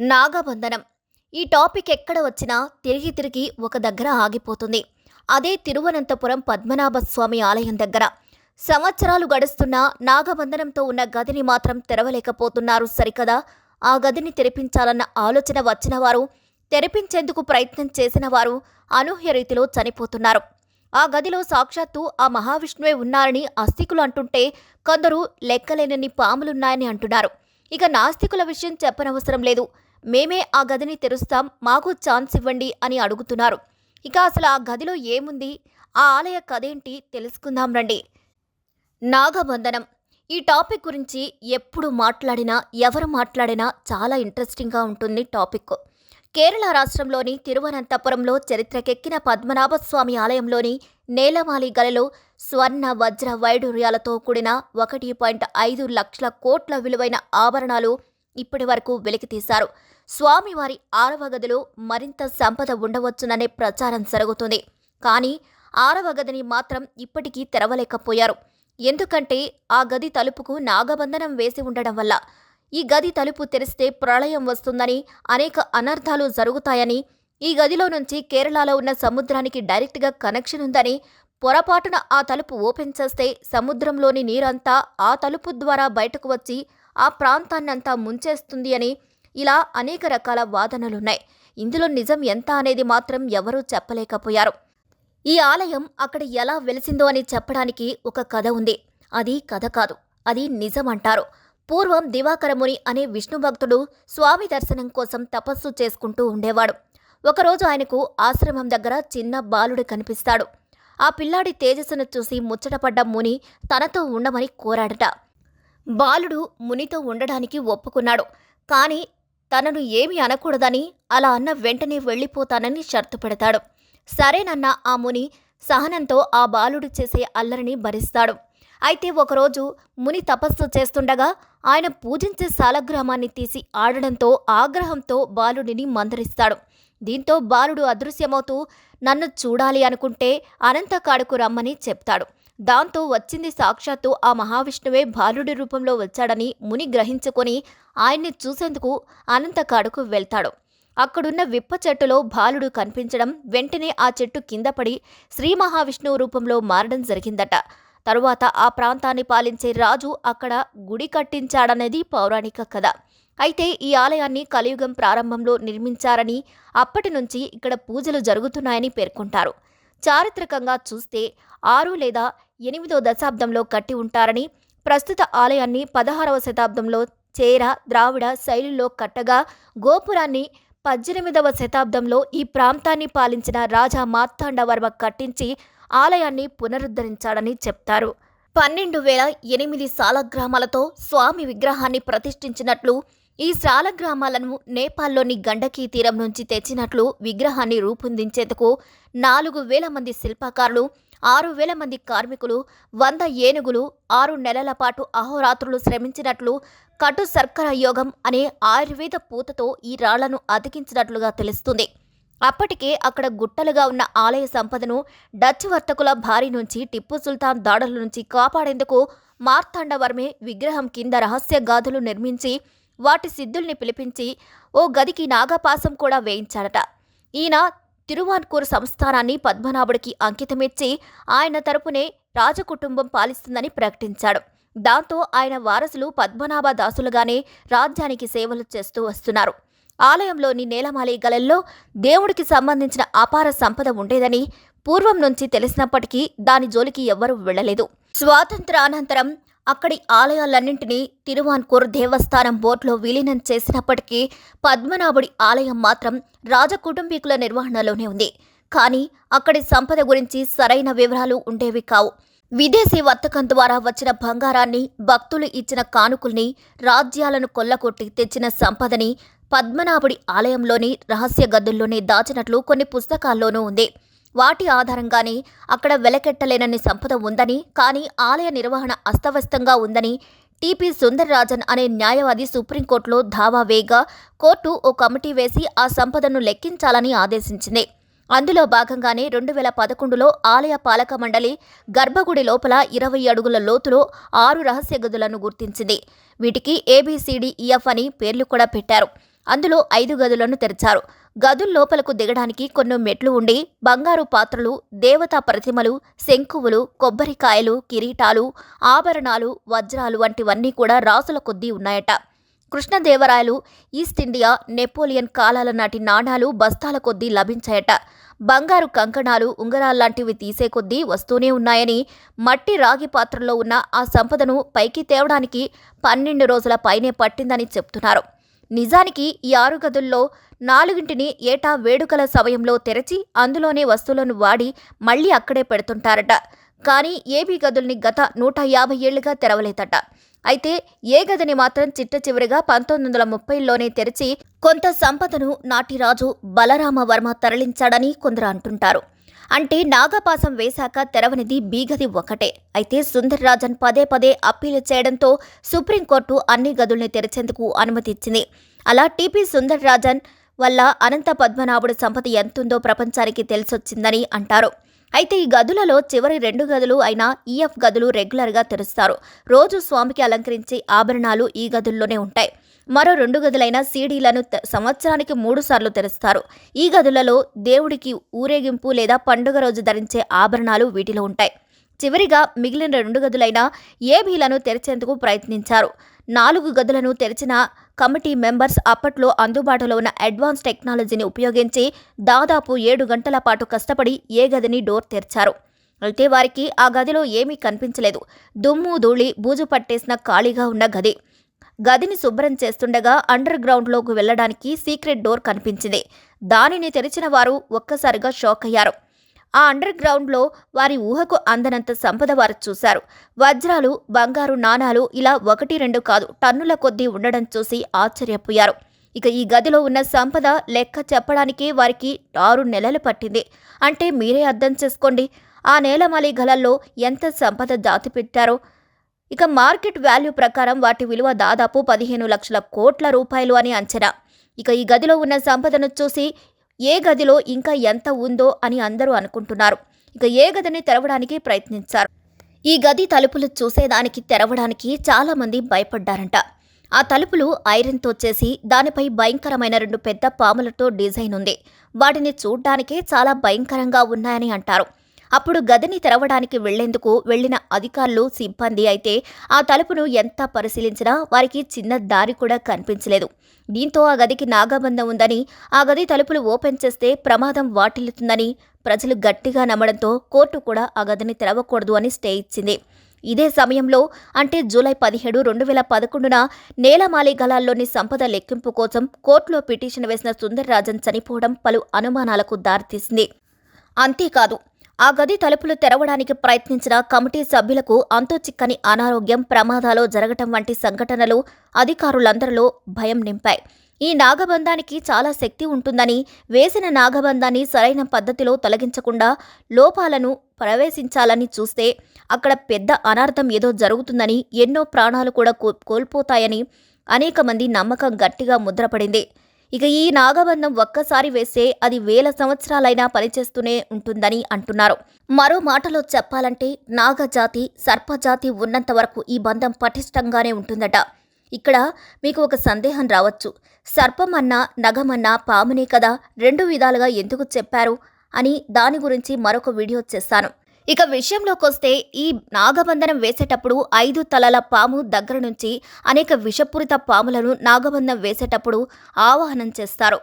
నాగబంధనం. ఈ టాపిక్ ఎక్కడ వచ్చినా తిరిగి తిరిగి ఒక దగ్గర ఆగిపోతుంది. అదే తిరువనంతపురం పద్మనాభ స్వామి ఆలయం దగ్గర. సంవత్సరాలు గడుస్తున్నా నాగబంధనంతో ఉన్న గదిని మాత్రం తెరవలేకపోతున్నారు సరికదా? ఆ గదిని తెరిపించాలన్న ఆలోచన వచ్చిన వారు తెరిపించేందుకు ప్రయత్నం చేసిన వారు అనూహ్య రీతిలో చనిపోతున్నారు. ఆ గదిలో సాక్షాత్తు ఆ మహావిష్ణువే ఉన్నారని అస్తికులు అంటుంటే కొందరు లెక్కలేనని పాములున్నాయని అంటున్నారు. ఇక నాస్తికుల విషయం చెప్పనవసరం లేదు. మేమే ఆ గదిని తెరుస్తాం మాకు ఛాన్స్ ఇవ్వండి అని అడుగుతున్నారు. ఇక అసలు ఆ గదిలో ఏముంది? ఆ ఆలయ కథేంటి? తెలుసుకుందాం రండి. నాగబంధనం. ఈ టాపిక్ గురించి ఎప్పుడు మాట్లాడినా ఎవరు మాట్లాడినా చాలా ఇంట్రెస్టింగ్గా ఉంటుంది టాపిక్. కేరళ రాష్ట్రంలోని తిరువనంతపురంలో చరిత్రకెక్కిన పద్మనాభ స్వామి ఆలయంలోని నేలమాలి గలలో స్వర్ణ వజ్ర వైడూర్యాలతో కూడిన ఒకటి పాయింట్ ఐదు లక్షల కోట్ల విలువైన ఆభరణాలు ఇప్పటి వరకు వెలికితీశారు స్వామివారి ఆరవ గదిలో మరింత సంపద ఉండవచ్చుననే ప్రచారం జరుగుతుంది. కానీ ఆరవ గదిని మాత్రం ఇప్పటికీ తెరవలేకపోయారు. ఎందుకంటే ఆ గది తలుపుకు నాగబంధనం వేసి ఉండడం వల్ల. ఈ గది తలుపు తెరిస్తే ప్రళయం వస్తుందని అనేక అనర్థాలు జరుగుతాయని ఈ గదిలో నుంచి కేరళలో ఉన్న సముద్రానికి డైరెక్ట్గా కనెక్షన్ ఉందని పొరపాటున ఆ తలుపు ఓపెన్ చేస్తే సముద్రంలోని నీరంతా ఆ తలుపు ద్వారా బయటకు వచ్చి ఆ ప్రాంతాన్నంతా ముంచేస్తుంది అని ఇలా అనేక రకాల వాదనలున్నాయి. ఇందులో నిజం ఎంత అనేది మాత్రం ఎవరూ చెప్పలేకపోయారు. ఈ ఆలయం అక్కడ ఎలా వెలిసిందో అని చెప్పడానికి ఒక కథ ఉంది. అది కథ కాదు అది నిజం అంటారు. పూర్వం దివాకరముని అనే విష్ణు భక్తుడు స్వామి దర్శనం కోసం తపస్సు చేసుకుంటూ ఉండేవాడు. ఒకరోజు ఆయనకు ఆశ్రమం దగ్గర చిన్న బాలుడు కనిపిస్తాడు. ఆ పిల్లాడి తేజస్సును చూసి ముచ్చటపడ్డ ముని తనతో ఉండమని కోరాడట. బాలుడు మునితో ఉండడానికి ఒప్పుకున్నాడు. కానీ తనను ఏమి అనకూడదని అలా అన్న వెంటనే వెళ్ళిపోతానని షరతు పెడతాడు. సరేనన్న ఆ ముని సహనంతో ఆ బాలుడు చేసే అల్లరిని భరిస్తాడు. అయితే ఒకరోజు ముని తపస్సు చేస్తుండగా ఆయన పూజించే సాలగ్రామాన్ని తీసి ఆడడంతో ఆగ్రహంతో బాలుడిని మందరిస్తాడు. దీంతో బాలుడు అదృశ్యమవుతూ నన్ను చూడాలి అనుకుంటే అనంతకాడుకు రమ్మని చెప్తాడు. దాంతో వచ్చింది సాక్షాత్తు ఆ మహావిష్ణువే బాలుడి రూపంలో వచ్చాడని ముని గ్రహించుకొని ఆయన్ని చూసేందుకు అనంతకాడుకు వెళ్తాడు. అక్కడున్న విప్ప చెట్టులో బాలుడు కనిపించడం వెంటనే ఆ చెట్టు కింద పడి శ్రీ మహావిష్ణువు రూపంలో మారడం జరిగిందట. తరువాత ఆ ప్రాంతాన్ని పాలించే రాజు అక్కడ గుడి కట్టించాడనేది పౌరాణిక కథ. అయితే ఈ ఆలయాన్ని కలియుగం ప్రారంభంలో నిర్మించారని అప్పటి నుంచి ఇక్కడ పూజలు జరుగుతున్నాయని పేర్కొంటారు. చారిత్రకంగా చూస్తే ఆరు లేదా ఎనిమిదో దశాబ్దంలో కట్టి ఉంటారని ప్రస్తుత ఆలయాన్ని పదహారవ శతాబ్దంలో చేర ద్రావిడ శైలిలో కట్టగా గోపురాన్ని పద్దెనిమిదవ శతాబ్దంలో ఈ ప్రాంతాన్ని పాలించిన రాజా మార్తాండవర్మ కట్టించి ఆలయాన్ని పునరుద్ధరించాడని చెప్తారు. పన్నెండు వేల ఎనిమిది సాలగ్రామాలతో స్వామి విగ్రహాన్ని ప్రతిష్ఠించినట్లు ఈ సాలగ్రామాలను నేపాల్లోని గండకీ తీరం నుంచి తెచ్చినట్లు విగ్రహాన్ని రూపొందించేందుకు నాలుగు వేల మంది శిల్పకారులు ఆరు వేల మంది కార్మికులు వంద ఏనుగులు ఆరు నెలల పాటు అహోరాత్రులు శ్రమించినట్లు కటు సర్కర యోగం అనే ఆయుర్వేద పూతతో ఈ రాళ్ళను అతికించినట్లుగా తెలుస్తుంది. అప్పటికే అక్కడ గుట్టలుగా ఉన్న ఆలయ సంపదను డచ్ వర్తకుల భారీ నుంచి టిప్పు సుల్తాన్ దాడుల నుంచి కాపాడేందుకు మార్తాండవర్మే విగ్రహం కింద రహస్య గాథలు నిర్మించి వాటి సిద్ధుల్ని పిలిపించి ఓ గదికి నాగపాసం కూడా వేయించాడట. ఈయన తిరువాన్కూర్ సంస్థానాన్ని పద్మనాభుడికి అంకితమిచ్చి ఆయన తరపునే రాజకుటుంబం పాలిస్తుందని ప్రకటించాడు. దాంతో ఆయన వారసులు పద్మనాభ దాసులుగానే రాజ్యానికి సేవలు చేస్తూ వస్తున్నారు. ఆలయంలోని నేలమాలి గలల్లో దేవుడికి సంబంధించిన అపార సంపద ఉండేదని పూర్వం నుంచి తెలిసినప్పటికీ దాని జోలికి ఎవ్వరూ వెళ్ళలేదు స్వాతంత్రానంతరం అక్కడి ఆలయాలన్నింటినీ తిరువాన్కూర్ దేవస్థానం బోర్డులో విలీనం చేసినప్పటికీ పద్మనాభుడి ఆలయం మాత్రం రాజకుటుంబీకుల నిర్వహణలోనే ఉంది. కానీ అక్కడి సంపద గురించి సరైన వివరాలు ఉండేవి కావు. విదేశీ వర్తకం ద్వారా వచ్చిన బంగారాన్ని భక్తులు ఇచ్చిన కానుకల్ని రాజ్యాలను కొల్లగొట్టి తెచ్చిన సంపదని పద్మనాభుడి ఆలయంలోని రహస్య గదుల్లోనే దాచినట్లు కొన్ని పుస్తకాల్లోనూ ఉంది. వాటి ఆధారంగానే అక్కడ వెలకెట్టలేనన్ని సంపద ఉందని కానీ ఆలయ నిర్వహణ అస్తవ్యస్తంగా ఉందని టీపీ సుందర్రాజన్ అనే న్యాయవాది సుప్రీంకోర్టులో దావా వేగా కోర్టు ఓ కమిటీ వేసి ఆ సంపదను లెక్కించాలని ఆదేశించింది. అందులో భాగంగానే రెండు వేల పదకొండులో ఆలయ పాలక మండలి గర్భగుడి లోపల ఇరవై అడుగుల లోతులో ఆరు రహస్య గదులను గుర్తించింది. వీటికి ఏబీసీడీఈఎఫ్ అని పేర్లు కూడా పెట్టారు. అందులో ఐదు గదులను తెరిచారు. గదుల్లోపలకు దిగడానికి కొన్ని మెట్లు ఉండి బంగారు పాత్రలు దేవతా ప్రతిమలు శంకువులు కొబ్బరికాయలు కిరీటాలు ఆభరణాలు వజ్రాలు వంటివన్నీ కూడా రాసుల కొద్దీ ఉన్నాయట. కృష్ణదేవరాయలు ఈస్ట్ ఇండియా నెపోలియన్ కాలాల నాటి నాణాలు బస్తాల కొద్దీ లభించాయట. బంగారు కంకణాలు ఉంగరాల్లాంటివి తీసే కొద్దీ వస్తూనే ఉన్నాయని మట్టి రాగి పాత్రలో ఉన్న ఆ సంపదను పైకి తేవడానికి పన్నెండు రోజుల పైనే పట్టిందని చెప్తున్నారు. నిజానికి ఈ ఆరు గదుల్లో నాలుగింటిని ఏటా వేడుకల సమయంలో తెరచి అందులోనే వస్తువులను వాడి మళ్ళీ అక్కడే పెడుతుంటారట. కానీ ఏబీ గదుల్ని గత నూట యాభై ఏళ్ళుగా తెరవలేదట. అయితే ఏ గదిని మాత్రం చిట్ట చివరిగా పంతొమ్మిది వందల ముప్పైలోనే తెరిచి కొంత సంపదను నాటి రాజు బలరామవర్మ తరలించాడని కొందరు అంటుంటారు. అంటే నాగపాసం వేశాక తెరవనిది బీగది ఒకటే అయితే సుందర్ రాజన్ పదే పదే అప్పీలు చేయడంతో సుప్రీంకోర్టు అన్ని గదుల్ని తెరిచేందుకు అనుమతి ఇచ్చింది అలా టీపీ సుందర్ రాజన్ వల్ల అనంత పద్మనాభుడి సంపద ఎంతుందో ప్రపంచానికి తెలిసొచ్చిందని అంటారు. అయితే ఈ గదులలో చివరి రెండు గదులు అయిన ఈఎఫ్ గదులు రెగ్యులర్గా తెరుస్తారు. రోజు స్వామికి అలంకరించే ఆభరణాలు ఈ గదుల్లోనే ఉంటాయి. మరో రెండు గదులైన సీడీలను సంవత్సరానికి మూడు సార్లు తెరుస్తారు. ఈ గదులలో దేవుడికి ఊరేగింపు లేదా పండుగ రోజు ధరించే ఆభరణాలు వీటిలో ఉంటాయి. చివరిగా మిగిలిన రెండు గదులైన ఏబీలను తెరిచేందుకు ప్రయత్నించారు. నాలుగు గదులను తెరిచిన కమిటీ మెంబర్స్ అప్పట్లో అందుబాటులో ఉన్న అడ్వాన్స్ టెక్నాలజీని ఉపయోగించి దాదాపు ఏడు గంటల పాటు కష్టపడి ఏ గదిని డోర్ తెరిచారు. అయితే వారికి ఆ గదిలో ఏమీ కనిపించలేదు. దుమ్ము ధూళి బూజు పట్టేసిన ఖాళీగా ఉన్న గది. గదిని శుభ్రం చేస్తుండగా అండర్ గ్రౌండ్లోకి వెళ్ళడానికి సీక్రెట్ డోర్ కనిపించింది. దానిని తెరిచిన వారు ఒక్కసారిగా షాక్ అయ్యారు. ఆ అండర్ గ్రౌండ్లో వారి ఊహకు అందనంత సంపద వారు చూశారు. వజ్రాలు బంగారు నాణాలు ఇలా ఒకటి రెండు కాదు టన్నుల కొద్దీ ఉండడం చూసి ఆశ్చర్యపోయారు. ఇక ఈ గదిలో ఉన్న సంపద లెక్క చెప్పడానికి వారికి ఆరు నెలలు పట్టింది. అంటే మీరే అర్థం చేసుకోండి ఆ నేలమాలి గలల్లో ఎంత సంపద దాచిపెట్టారో ఇక మార్కెట్ వాల్యూ ప్రకారం వాటి విలువ దాదాపు పదిహేను లక్షల కోట్ల రూపాయలు అని అంచనా. ఇక ఈ గదిలో ఉన్న సంపదను చూసి ఏ గదిలో ఇంకా ఎంత ఉందో అని అందరూ అనుకుంటున్నారు. ఇక ఏ గదిని తెరవడానికి ప్రయత్నించారు? ఈ గది తలుపులు చూసేదానికి తెరవడానికి చాలామంది భయపడ్డారంట. ఆ తలుపులు ఐరన్తో చేసి దానిపై భయంకరమైన రెండు పెద్ద పాములతో డిజైన్ ఉంది. వాటిని చూడ్డానికే చాలా భయంకరంగా ఉన్నాయని అంటారు. అప్పుడు గదిని తెరవడానికి వెళ్ళేందుకు వెళ్ళిన అధికారులు సిబ్బంది అయితే ఆ తలుపును ఎంత పరిశీలించినా వారికి చిన్న దారి కూడా కనిపించలేదు. దీంతో ఆ గదికి నాగబంధం ఉందని ఆ గది తలుపులు ఓపెన్ చేస్తే ప్రమాదం వాటిల్లుతుందని ప్రజలు గట్టిగా నమ్మడంతో కోర్టు కూడా ఆ గదిని తెరవకూడదు అని స్టే ఇచ్చింది. ఇదే సమయంలో అంటే జూలై పదిహేడు రెండు వేల పదకొండున నేలమాలి గలాల్లోని సంపద లెక్కింపు కోసం కోర్టులో పిటిషన్ వేసిన సుందరరాజన్ చనిపోవడం పలు అనుమానాలకు దారితీసింది. అంతేకాదు ఆ గది తలుపులు తెరవడానికి ప్రయత్నించిన కమిటీ సభ్యులకు అంతు చిక్కని అనారోగ్యం ప్రమాదాలు జరగటం వంటి సంఘటనలు అధికారులందరిలో భయం నింపాయి. ఈ నాగబంధానికి చాలా శక్తి ఉంటుందని వేసిన నాగబంధాన్ని సరైన పద్ధతిలో తొలగించకుండా లోపాలను ప్రవేశించాలని చూస్తే అక్కడ పెద్ద అనార్థం ఏదో జరుగుతుందని ఎన్నో ప్రాణాలు కూడా కో- కోల్పోతాయని అనేక మంది నమ్మకం గట్టిగా ముద్రపడింది. ఇక ఈ నాగబంధం ఒక్కసారి వేస్తే అది వేల సంవత్సరాలైనా పనిచేస్తూనే ఉంటుందని అంటున్నారు. మరో మాటలో చెప్పాలంటే నాగజాతి సర్పజాతి ఉన్నంత వరకు ఈ బంధం పటిష్టంగానే ఉంటుందట. ఇక్కడ మీకు ఒక సందేహం రావచ్చు. సర్పం అన్నా నగమన్నా పామునే కదా రెండు విధాలుగా ఎందుకు చెప్పారు అని దాని గురించి మరొక వీడియో చేస్తాను. ఇక విషయంలోకొస్తే ఈ నాగబంధనం వేసేటప్పుడు ఐదు తలల పాము దగ్గర నుంచి అనేక విషపూరిత పాములను నాగబంధం వేసేటప్పుడు ఆవాహనం చేస్తారు.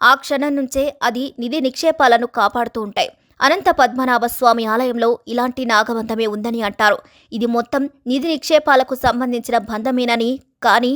ఆ క్షణం నుంచే అది నిధి నిక్షేపాలను కాపాడుతూ ఉంటాయి. అనంత పద్మనాభ స్వామి ఆలయంలో ఇలాంటి నాగబంధమే ఉందని అంటారు. ఇది మొత్తం నిధి నిక్షేపాలకు సంబంధించిన బంధమేనని కానీ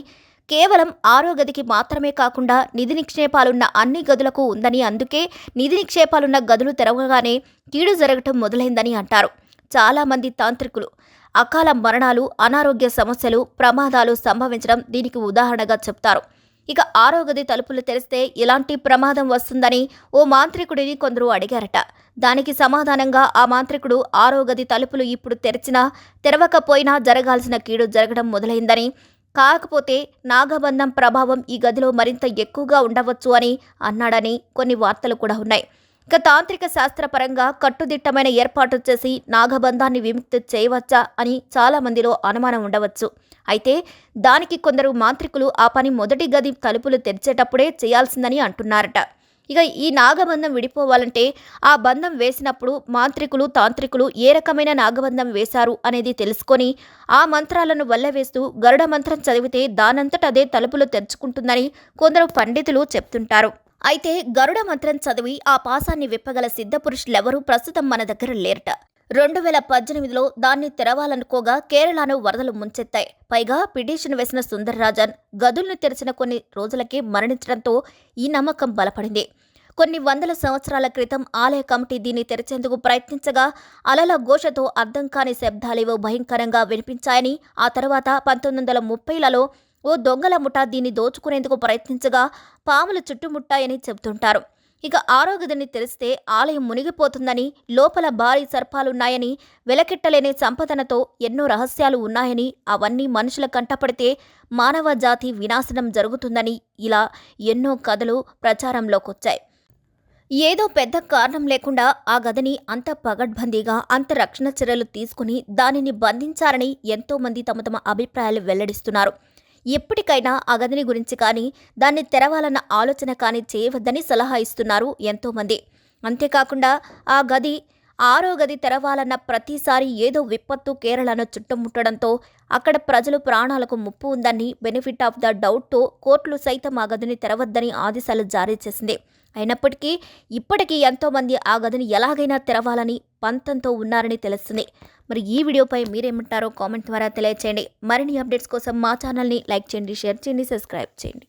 కేవలం ఆరో గదికి మాత్రమే కాకుండా నిధి నిక్షేపాలున్న అన్ని గదులకు ఉందని అందుకే నిధి నిక్షేపాలున్న గదులు తెరవగానే కీడు జరగటం మొదలైందని అంటారు చాలామంది తాంత్రికులు. అకాల మరణాలు అనారోగ్య సమస్యలు ప్రమాదాలు సంభవించడం దీనికి ఉదాహరణగా చెప్తారు. ఇక ఆరో గది తలుపులు తెరిస్తే ఎలాంటి ప్రమాదం వస్తుందని ఓ మాంత్రికుడిని కొందరు అడిగారట. దానికి సమాధానంగా ఆ మాంత్రికుడు ఆరో గది తలుపులు ఇప్పుడు తెరిచినా తెరవకపోయినా జరగాల్సిన కీడు జరగడం మొదలైందని కాకపోతే నాగబంధం ప్రభావం ఈ గదిలో మరింత ఎక్కువగా ఉండవచ్చు అని అన్నాడని కొన్ని వార్తలు కూడా ఉన్నాయి. ఇక తాంత్రిక శాస్త్రపరంగా కట్టుదిట్టమైన ఏర్పాటు చేసి నాగబంధాన్ని విముక్తి చేయవచ్చా అని చాలా మందిలో అనుమానం ఉండవచ్చు. అయితే దానికి కొందరు మాంత్రికులు ఆ పని మొదటి గది తలుపులు తెరిచేటప్పుడే చేయాల్సిందని అంటున్నారట. ఇక ఈ నాగబంధం విడిపోవాలంటే ఆ బంధం వేసినప్పుడు మాంత్రికులు తాంత్రికులు ఏ రకమైన నాగబంధం వేశారు అనేది తెలుసుకొని ఆ మంత్రాలను వల్లవేస్తూ గరుడ మంత్రం చదివితే దానంతట అదే తలుపులు తెరుచుకుంటుందని కొందరు పండితులు చెప్తుంటారు. అయితే గరుడ మంత్రం చదివి ఆ పాసాన్ని విప్పగల సిద్ధపురుషులెవరూ ప్రస్తుతం మన దగ్గర లేరట. రెండు వేల పద్దెనిమిదిలో దాన్ని తెరవాలనుకోగా కేరళను వరదలు ముంచెత్తాయి. పైగా పిటిషన్ వేసిన సుందర్రాజన్ గదుల్ని తెరిచిన కొన్ని రోజులకే మరణించడంతో ఈ నమ్మకం బలపడింది. కొన్ని వందల సంవత్సరాల క్రితం ఆలయ కమిటీ దీన్ని తెరిచేందుకు ప్రయత్నించగా అలల ఘోషతో అర్థం కాని శబ్దాలేవో భయంకరంగా వినిపించాయని ఆ తర్వాత పంతొమ్మిది వందల ముప్పైలలో ఓ దొంగల ముఠా దీన్ని దోచుకునేందుకు ప్రయత్నించగా పాములు చుట్టుముట్టాయని చెబుతుంటారు. ఇక ఆరో గదిని తెరిస్తే ఆలయం మునిగిపోతుందని లోపల భారీ సర్పాలున్నాయని వెలకెట్టలేని సంపదనతో ఎన్నో రహస్యాలు ఉన్నాయని అవన్నీ మనుషుల కంటపడితే మానవ జాతి వినాశనం జరుగుతుందని ఇలా ఎన్నో కథలు ప్రచారంలోకొచ్చాయి. ఏదో పెద్ద కారణం లేకుండా ఆ గదిని అంత పగడ్బందీగా అంత రక్షణ చర్యలు తీసుకుని దానిని బంధించారని ఎంతోమంది తమ తమ అభిప్రాయాలు వెల్లడిస్తున్నారు. ఎప్పటికైనా ఆ గదిని గురించి కానీ దాన్ని తెరవాలన్న ఆలోచన కానీ చేయవద్దని సలహా ఇస్తున్నారు ఎంతోమంది. అంతేకాకుండా ఆ గది ఆరో గది తెరవాలన్న ప్రతిసారి ఏదో విపత్తు కేరళను చుట్టుముట్టడంతో అక్కడ ప్రజలు ప్రాణాలకు ముప్పు ఉందని బెనిఫిట్ ఆఫ్ ద డౌట్తో కోర్టులు సైతం ఆ గదిని తెరవద్దని ఆదేశాలు జారీ చేసింది. అయినప్పటికీ ఇప్పటికీ ఎంతోమంది ఆ గదిని ఎలాగైనా తెరవాలని పంతంతో ఉన్నారని తెలుస్తుంది. మరి ఈ వీడియోపై మీరేమంటారో కామెంట్ ద్వారా తెలియచేయండి. మరిన్ని అప్డేట్స్ కోసం మా ఛానల్ని లైక్ చేయండి షేర్ చేయండి సబ్స్క్రైబ్ చేయండి.